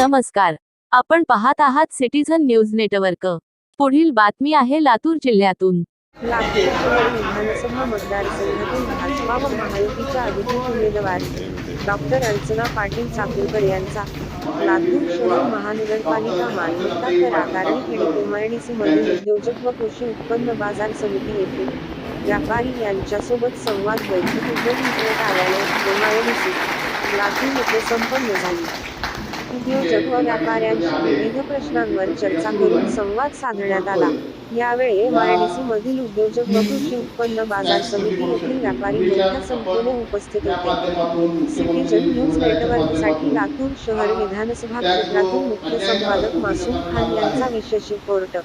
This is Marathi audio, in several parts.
नमस्कार. आपण पाहत आहात सिटीझन न्यूज नेटवर्क. पुढील बातमी आहे लातूर जिल्ह्यातून. लातूर विधानसभा मतदारसंघातून भाजपा व महायुतीच्या अधिकृत उमेदवार डॉक्टर अर्चना पाटील चाकूरकर यांचा लातूर शहर महानगरपालिका मालमत्ता कर कारण खेड एमआयडीसी मधील उद्योजक व कृषी उत्पन्न बाजार समिती येथे व्यापारी यांच्यासोबत संवाद बैठक उपमुख्य कार्यालय एमआयडीसी लातूर येथे संपन्न झाली. उद्योजक व व्यापाऱ्यांशी विविध प्रश्नांवर चर्चा करून संवाद साधण्यात आला. यावेळी एमआयडीसी मधील उद्योजक व कृषी उत्पन्न बाजार समिती येथील व्यापारी मोठ्या संख्येने उपस्थित होते. सिटीजन न्यूज नेटवर्कसाठी लातूर शहर विधानसभा क्षेत्रातील मुख्य संपादक मासूम खान यांचा विशेष रिपोर्ट.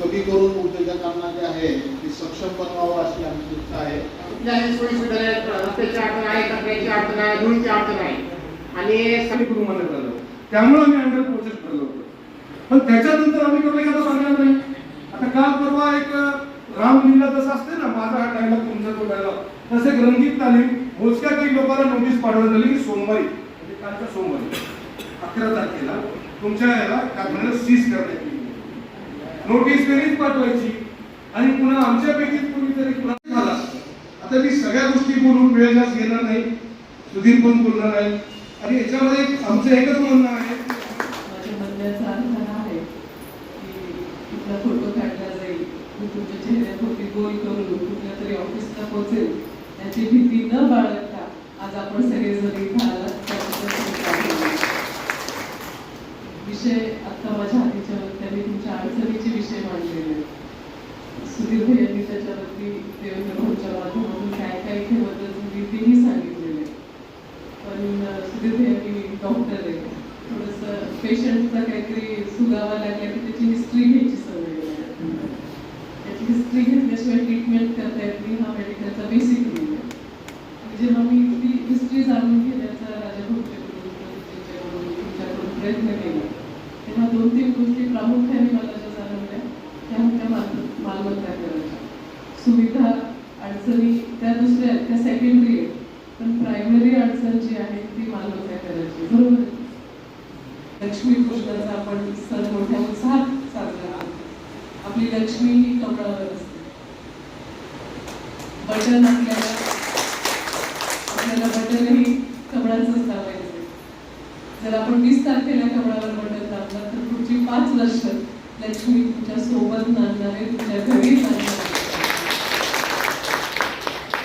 कमी करून उद्योजकांना जे आहे ते सक्षम बनवावं अशी आमची इच्छा आहे कुठल्याही सोयी सुविधा रस्त्याची अडचण आहे कचऱ्याची अडचण आहे धुळीची अडचण आहे. आणि सगळी कुटुंबाने ठरलं त्यामुळे आम्ही अंडर प्रोसेस ठरलो होतो. पण त्याच्यानंतर आम्ही कुठलं की आता सांगणार नाही. आता काल परवा एक रामलीला जसं असते ना माझा हा डायलॉग तुमचा तो डायलॉग तसे एक रंगीत तालीम मोजक्या काही लोकांना नोटीस पाठवण्यात आली की सोमवारी म्हणजे कालच्या सोमवारी अकरा तारखेला तुमच्या याला कारखान्याला सीज करण्यात येईल. नोटीस कधीच पाठवायची. आणि पुन्हा आमच्यापैकी कुणीतरी तरी पुन्हा झाला. आता मी सगळ्या गोष्टी बोलून वेळ जास्त घेणार नाही. सुधीर पण बोलणार आहे आणि याच्यामध्ये एक- आमचं एकच म्हणणं आहे माझ्या म्हणण्याचा अर्थ हा आहे की तुझा फोटो काढला जाईल. मी तुमच्या चेहऱ्यावरती गोल करून कुठल्या तरी ऑफिसला पोहोचेल. याची भीती न बाळगता आज आपण सगळेजण इथं आलात. विषय आता माझ्या हातीच्या वक्त्यांनी तुमच्या अडचणीचे विषय मांडलेले सुधीर भैयांनी त्याच्यावरती देवेंद्र भाऊच्या माध्यमातून काय काय इथे मदत झाली तेही सांगितलेले पण सुधीर भैयांनी डॉक्टर आहे. थोडंसं पेशंटचा काहीतरी सुगावा लागला की त्याची हिस्ट्री घ्यायची त्याची घेतल्याशिवाय ट्रीटमेंट करता येत नाही हा। मेडिकलचा बेसिक रूल आहे आणि जेव्हा मी ती हिस्ट्री जाणून घेण्याचा राजा भोगतेकडून तुमच्याकडून प्रयत्न केला तेव्हा दोन तीन गोष्टी प्रामुख्याने मला ज्या जाणवल्या त्या होत्या माल मालमत्ता करायच्या सुविधा अडचणी त्या दुसऱ्या त्या सेकंडरी आहेत पण प्रायमरी अडचण जी आहे ती मालमत्ता करायची बरोबर? आहे? लक्ष्मी पूजनाचा आपण सण मोठ्या आपली लक्ष्मी ही कमळावर असते बटन आपल्याला आपल्याला बटनही कमळाचंच दाबायचं जर आपण वीस तारखेला कमळावर बटन दाबलं तर पुढची पाच वर्ष लक्ष्मी तुमच्यासोबत नांदणारे तुमच्या घरी नांदणारे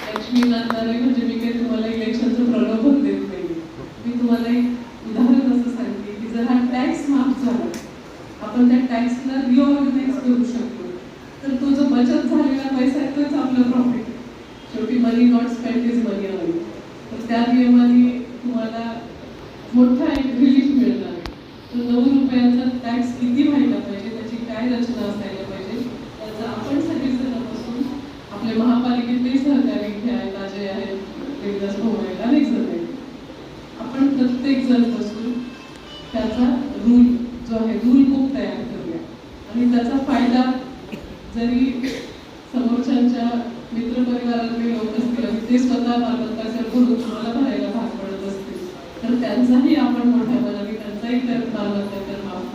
लक्ष्मी नांदणारे म्हणजे मी काही तुम्हाला इलेक्शनचं प्रलोभन देत नाही मी तुम्हाला एक उदाहरण असं सांगते की जर हा टॅक्स माफ झाला आपण त्या टॅक्सला रिओर्गनाईज करू शकतो. बचत झालेला पैसा आहे तोच आपलं प्रॉफिट शेवटी money not spend is money on तर त्या नियमाने तुम्हाला मोठा एक रिलीफ मिळणार. तर नऊ रुपयांचा टॅक्स किती व्हायला पाहिजे त्याची काय रचना असायला पाहिजे त्याचा आपण सगळेजण बसून आपले महापालिकेतले सहकारी इथे आहेत अजय आहेत देवदास भाऊ आहेत अनेक जण आहेत आपण प्रत्येक जण बसून त्याचा रूल जो आहे रूल बुक तयार करूया. आणि त्याचा फायदा जरी समोरच्यांच्या मित्रपरिवारातले लोक असतील ते स्वतः मालमत्ता कर तुम्हाला भरायला भाग पडत असतील तर त्यांचाही आपण मोठ्या मनाने त्यांचाही तर मालमत्ता तर माफ